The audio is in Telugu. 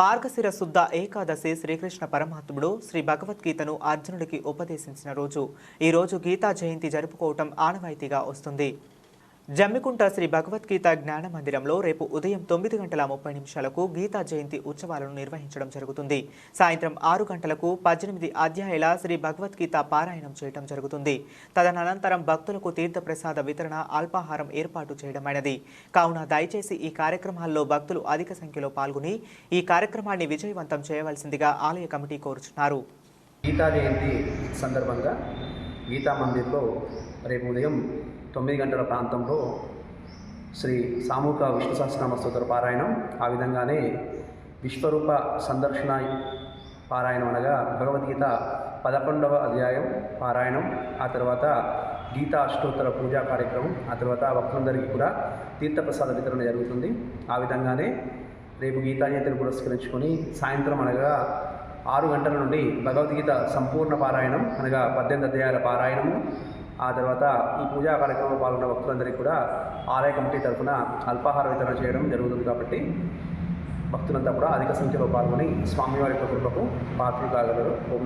మార్గశిర శుద్ధ ఏకాదశి శ్రీకృష్ణ పరమాత్ముడు శ్రీ భగవద్గీతను అర్జునుడికి ఉపదేశించిన రోజు. ఈ రోజు గీతా జయంతి జరుపుకోవటం ఆనవాయితీగా వస్తుంది. జమ్మికుంట శ్రీ భగవద్గీత జ్ఞాన మందిరంలో రేపు ఉదయం తొమ్మిది గంటల ముప్పై నిమిషాలకు గీతా జయంతి ఉత్సవాలను నిర్వహించడం జరుగుతుంది. సాయంత్రం ఆరు గంటలకు పద్దెనిమిది అధ్యాయుల శ్రీ భగవద్గీత పారాయణం చేయడం జరుగుతుంది. తదనంతరం భక్తులకు తీర్థప్రసాద వితరణ అల్పాహారం ఏర్పాటు చేయడమైనది. కావున దయచేసి ఈ కార్యక్రమాల్లో భక్తులు అధిక సంఖ్యలో పాల్గొని ఈ కార్యక్రమాన్ని విజయవంతం చేయవలసిందిగా ఆలయ కమిటీ కోరుచున్నారు. గీతా జయంతి సందర్భంగా గీతా మందిర్లో రేపు ఉదయం తొమ్మిది గంటల ప్రాంతంలో శ్రీ సామూహిక విష్ణు సహస్రనామ స్తోత్ర పారాయణం. ఆ విధంగానే విశ్వరూప సందర్శన పారాయణం అనగా భగవద్గీత పదకొండవ అధ్యాయం పారాయణం. ఆ తర్వాత గీతా అష్టోత్తర పూజా కార్యక్రమం. ఆ తర్వాత భక్తులందరికీ కూడా తీర్థప్రసాద వితరణ జరుగుతుంది. ఆ విధంగానే రేపు గీతాజయంతిని పురస్కరించుకొని సాయంత్రం అనగా ఆరు గంటల నుండి భగవద్గీత సంపూర్ణ పారాయణం అనగా పద్దెనిమిది అధ్యాయాల పారాయణము. ఆ తర్వాత ఈ పూజా కార్యక్రమంలో పాల్గొన్న భక్తులందరికీ కూడా ఆలయ కమిటీ తరఫున అల్పాహార వితరణ చేయడం జరుగుతుంది కాబట్టి భక్తులంతా కూడా అధిక సంఖ్యలో పాల్గొని స్వామివారి యొక్క కృపకు పాత్రలు కాగలరు.